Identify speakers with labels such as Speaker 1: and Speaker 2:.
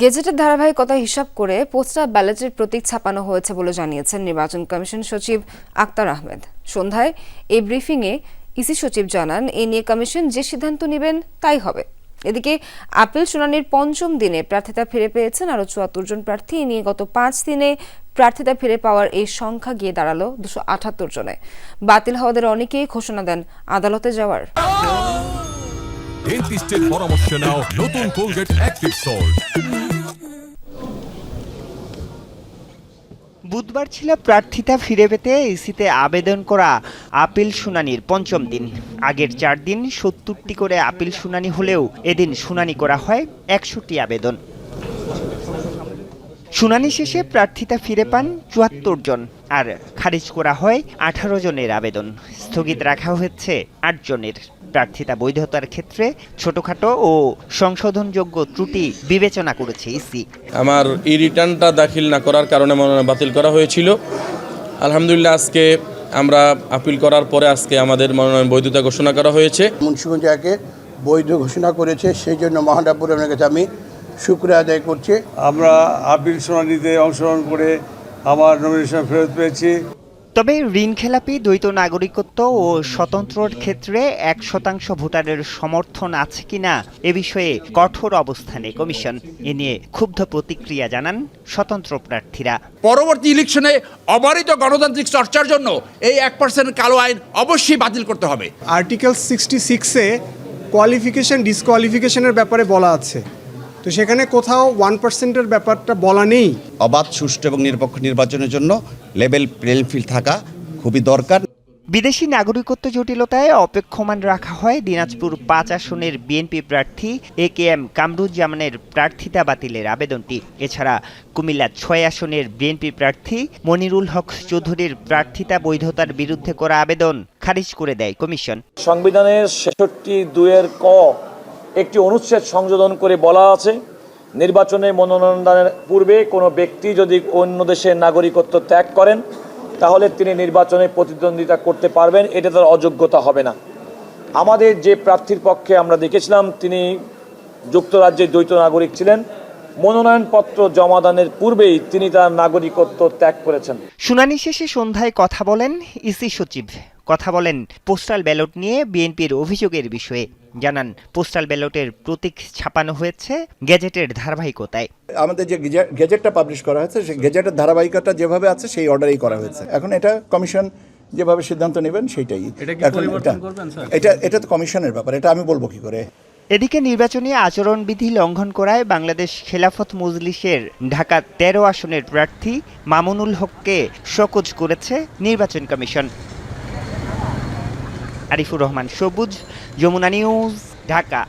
Speaker 1: গেজেটের ধারাবাহিকতা হিসাব করে পোস্টার ব্যালটের প্রতীক ছাপানো হয়েছে বলে জানিয়েছেন নির্বাচন কমিশন সচিব আক্তার আহমেদ। সন্ধ্যায় এই ব্রিফিংয়ে ইসি সচিব জানান, এ নিয়ে কমিশন যে সিদ্ধান্ত নেবেন তাই হবে। এদিকে আপিল শুনানির পঞ্চম দিনে প্রার্থিতা ফিরে পেয়েছেন আরও চুয়াত্তর জন প্রার্থী। এ নিয়ে গত পাঁচ দিনে প্রার্থিতা ফিরে পাওয়ার এই সংখ্যা গিয়ে দাঁড়াল দুশো আটাত্তর জনে। বাতিল হওয়াদের অনেকেই ঘোষণা দেন আদালতে যাওয়ার।
Speaker 2: ডেন্টিস্টের পরামর্শ নাও নতুন কোলগেট অ্যাক্টিভ সল্ট
Speaker 3: বুধবার ছিল প্রার্থিতা ফিরে পেতে ইসিতে আবেদন করা আপিল শুনানির পঞ্চম দিন। আগের চার দিন সত্তরটি করে আপিল শুনানি হলেও এদিন শুনানি করা হয় একশোটি আবেদন। শুনানি শেষে প্রার্থিতা ফিরে পান চুয়াত্তর জন আর খারিজ করা হয় আঠারো জনের আবেদন। স্থগিত রাখা হয়েছে আট জনের। প্রার্থিতা বৈধতার ক্ষেত্রে ছোটখাটো ও সংশোধনযোগ্য ত্রুটি বিবেচনা করেছে ইসি।
Speaker 4: আমার এই রিটার্নটা দাখিল না করার কারণে মনোনয়ন বাতিল করা হয়েছিল। আলহামদুলিল্লাহ আজকে আমরা আপিল করার পরে আজকে আমাদের মনোনয়ন বৈধতা ঘোষণা করা হয়েছে।
Speaker 5: মুন্সিগঞ্জ বৈধ ঘোষণা করেছে সেই জন্য মহানাপুরের কাছে আমি শুক্রিয়া আদায় করছে।
Speaker 6: আমরা আপিল শুনানিতে অংশগ্রহণ করে আমার নমিনেশন ফেরত পেয়েছি।
Speaker 3: তবে ঋণ খেলাপি দ্বৈত নাগরিকত্ব ও স্বতন্ত্রর ক্ষেত্রে এক শতাংশ ভোটারের সমর্থন আছে কিনা এ বিষয়ে কঠোর অবস্থানে কমিশন এ নিয়ে ক্ষুব্ধ প্রতিক্রিয়া জানান স্বতন্ত্র প্রার্থীরা।
Speaker 7: পরবর্তী ইলেকশনে অবারিত গণতান্ত্রিক চর্চার জন্য এই এক পার্সেন্ট কালো আইন অবশ্যই বাতিল করতে হবে।
Speaker 8: আর্টিকেল সিক্সটি সিক্সে কোয়ালিফিকেশন ডিসকোয়ালিফিকেশনের ব্যাপারে বলা আছে। তো সেখানে কোথাও ওয়ান পার্সেন্টের ব্যাপারটা বলা নেই।
Speaker 9: অবাধ সুষ্ঠু এবং নিরপেক্ষ নির্বাচনের জন্য লেভেল প্লেইং ফিল্ড থাকা খুবই দরকার।
Speaker 3: বিদেশি নাগরিকত্ব জটিলতায় অপেক্ষমান রাখা হয় দিনাজপুর পাঁচ আসনের বিএনপি প্রার্থী এ কে এম কামরুজ্জামানের প্রার্থিতা বাতিলের আবেদনটি। এছাড়া কুমিল্লা ছয় আসনের বিএনপি প্রার্থী মনিরুল হক চৌধুরীর প্রার্থিতা বৈধতার বিরুদ্ধে করা আবেদন খারিজ করে দেয় কমিশন।
Speaker 10: সংবিধানের ছেষট্টি দুয়ের ক একটি অনুচ্ছেদ সংযোজন করে বলা আছে, নির্বাচনে মনোনয়ন দানের পূর্বে কোনো ব্যক্তি যদি অন্য দেশের নাগরিকত্ব ত্যাগ করেন, তাহলে তিনি নির্বাচনে প্রতিদ্বন্দ্বিতা করতে পারবেন, এটা তার অযোগ্যতা হবে না। আমাদের যে প্রার্থীর পক্ষে আমরা দেখেছিলাম, তিনি যুক্তরাজ্যের দ্বৈত নাগরিক ছিলেন। মনোনয়নপত্র জমাদানের পূর্বেই তিনি তার নাগরিকত্ব ত্যাগ করেছেন।
Speaker 3: শুনানি শেষে সন্ধ্যায় কথা বলেন ইসি সচিব। কথা বলেন পোস্টাল ব্যালট নিয়ে বিএনপির অভিযোগের বিষয়ে। জানান পোস্টাল ব্যালটের প্রতীক ছাপানো হয়েছে গ্যাজেটের ধারাবাহিকতায়।
Speaker 5: আমাদের যে গেজে- গেজেটটা পাবলিশ করা হয়েছে সেই গেজেটের ধারাবাহিকতা যেভাবে আছে সেই অর্ডারেই করা হয়েছে। এখন এটা কমিশন যেভাবে সিদ্ধান্ত নেবেন সেইটাই। এখন এটা এটা এটা তো কমিশনের ব্যাপার এটা আমি বলব কি করে?
Speaker 3: এদিকে নির্বাচনী আচরণবিধি লঙ্ঘন করায় বাংলাদেশ খেলাফত মজলিসের ঢাকা তেরো আসনের প্রার্থী মামুনুল হককে শোকজ করেছে নির্বাচন কমিশন। আরিফুর রহমান। সবুজ যমুনা নিউজ ঢাকা।